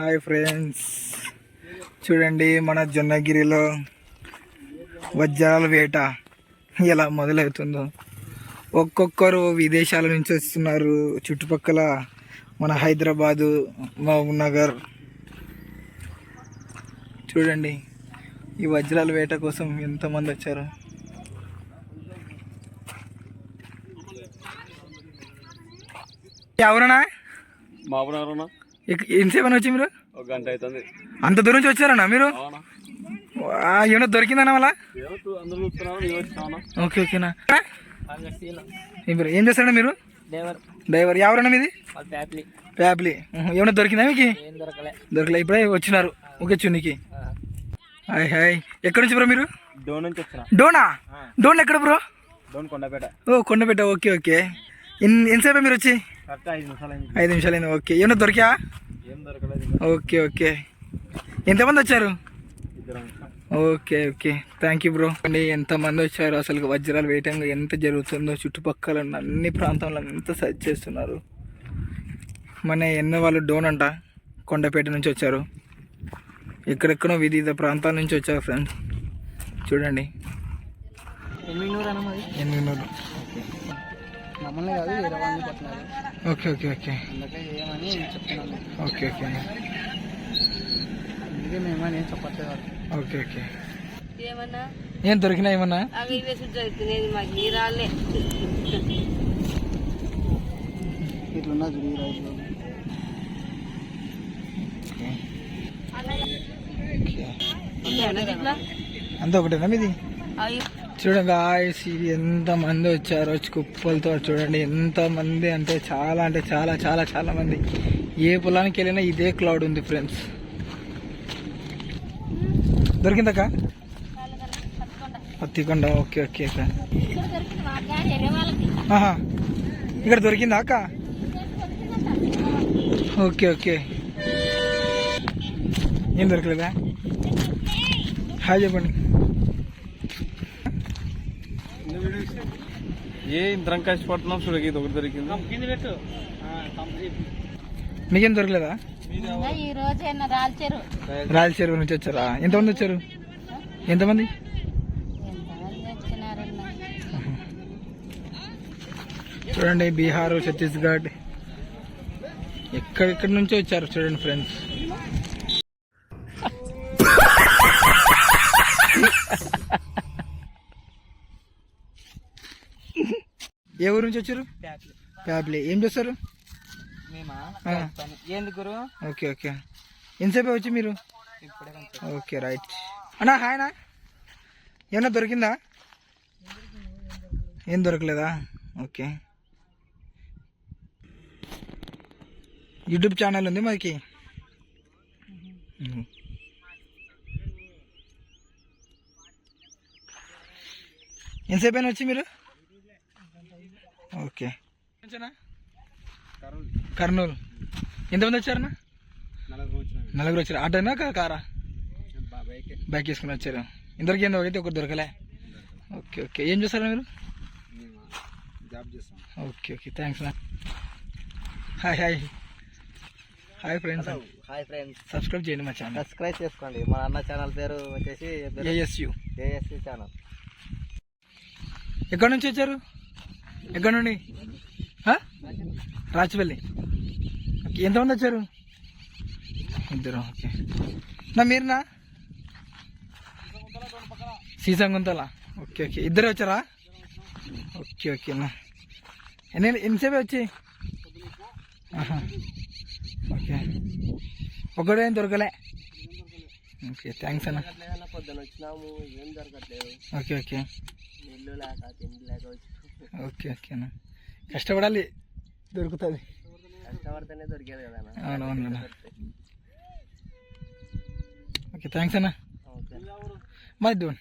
Hi friends. చూడండి మన జొన్నగిరిలో వజ్రాల వేట ఎలా మొదలవుతుందో. ఒక్కొక్కరు విదేశాల నుంచి వస్తున్నారు. చుట్టుపక్కల మన హైదరాబాదు మహబూబ్ నగర్ చూడండి ఈ వజ్రాల వేట కోసం ఎంతమంది వచ్చారు? ఎవరన్నా? బాబు ఇక- ఎంతసేపు అని వచ్చి మీరు? ఒక గంట అవుతుంది అంత దూరం నుంచి వచ్చారన్నా మీరు? ఏమన్నా దొరికిందన్నా మళ్ళా? ఓకే ఓకేనా. ఏం చేస్తారన్నా మీరు? డ్రైవర్. ఎవరన్నా మీది? ఫ్యామిలీ. ఏమన్నా దొరికిందా మీకు? దొరకలే. ఇప్పుడే వచ్చినారు. ఓకే చున్నికి. Hi hi. ఎక్కడి నుంచి బ్రో మీరు? డోన్ నుంచి వచ్చిన. డోనా? డోన్ ఎక్కడ బ్రో? డోన్ కొండపేట. ఓ కొండపేట. Okay okay. ఎంతసేపు మీరు వచ్చి? ఐదు నిమిషాలు ఓకే. ఏమన్నా దొరికా? Okay okay. ఎంతమంది వచ్చారు? Okay okay. Thank you bro అండి ఎంతమంది వచ్చారు? అసలు వజ్రాలు వేయటంగా ఎంత జరుగుతుందో చుట్టుపక్కల ఉన్న అన్ని ప్రాంతాల్లో ఎంత సర్చ్ చేస్తున్నారు. మన ఎన్నో వాళ్ళు డోన్ అంట కొండపేట నుంచి వచ్చారు. ఎక్కడెక్కడో వివిధ ప్రాంతాల నుంచి వచ్చారు ఫ్రెండ్స్ చూడండి. ఎనిమిది మమ్మల్ని కాదు వేరే వాళ్ళని పట్టినారు ఓకే ఓకే ఓకే. అందుకే ఏమని చెప్తున్నాను. Okay okay. అందుకే మేమని ఏం చెప్పట్లేదు. Okay okay. ఏమన్నా? ఏం దొరికినా ఏమన్నా? అవి సుట్టు అవుతున్నాయి మాకు ఈ రాళ్ళే. ఇట్లున్నా చూడు ఈ ఓకే. అంతా ఒకటేనా మీది? అవి చూడండి గాయస్ ఇది ఎంత మంది వచ్చారో కుప్పలతో చూడండి. ఎంత మంది అంటే చాలా అంటే చాలా చాలా చాలా మంది. ఏ పొలానికి వెళ్ళినా ఇదే క్లౌడ్ ఉంది ఫ్రెండ్స్ దొరికిందక్క? పత్తికొండ ఓకే ఓకే అక్క. ఆహా. ఇక్కడ దొరికిందా అక్క? Okay okay. ఏం దొరకలేదా? హాయ్ చెప్పండి. ఏ ఇద్దరం కష్టపడుతున్నాం చూడకి ఇది ఒకటి దొరికింది. మీకేం దొరకలేదా? ఈ రోజు రాల్చారు. నుంచి వచ్చారా? ఎంతమంది వచ్చారు? ఎంతమంది? చూడండి బీహార్ ఛత్తీస్గఢ్. ఎక్కడెక్కడి నుంచో వచ్చారు చూడండి ఫ్రెండ్స్ ఏ ఊరు నుంచి వచ్చారు? ఫ్యామిలీ ఏం చేస్తారు? Okay okay. ఎంతసేపు వచ్చి మీరు? Okay right. అన్నా హాయ్ అన్నా. ఏమన్నా దొరికిందా? ఏం దొరకలేదా? ఓకే. యూట్యూబ్ ఛానల్ ఉంది మ్మ్. ఎంతసేపు అయినా వచ్చి మీరు? నుంచేనా? కర్నూలు. ఎంతమంది వచ్చారన్నా? నలుగురు వచ్చారు. ఆటోనా కా- కారా? బైక్. వేసుకుని వచ్చారు. ఇందరికి ఏందో అయితే ఒకటి దొరకలే. Okay okay. ఏం చేస్తారు మీరు? మేము జాబ్ చేస్తాం. Okay okay. థ్యాంక్స్ నా hi hi. Hi friends. Hi friends subscribe చేయండి మా ఛానల్. సబ్స్క్రైబ్ చేసుకోండి. మా అన్న ఛానల్ పేరు వచ్చేసి ఏఎస్యు ఏఎస్సి ఛానల్. ఎక్కడి నుంచి వచ్చారు? ఎక్కడి నుండి? రాచపల్లి. ఓకే ఎంతమంది వచ్చారు? ఇద్దరు ఓకే. నా మీరునా సీసంగుంతల. Okay okay. ఇద్దరు వచ్చారా? ఓకే ఓకే నా. ఎన్ని ఎన్నిసేపు వచ్చి. ఓకే. ఒకడే దొరకలే. ఓకే థ్యాంక్స్ అన్న. పొద్దున వచ్చినాము ఏం దొరకట్లేదు ఓకే ఓకే ఓకే ఓకే అన్న కష్టపడాలి. దొరుకుతుంది కష్టపడితేనే దొరికేది కదా అన్న. అవునవును అన్న ఓకే థ్యాంక్స్ అన్న ఓకే మరి డోన్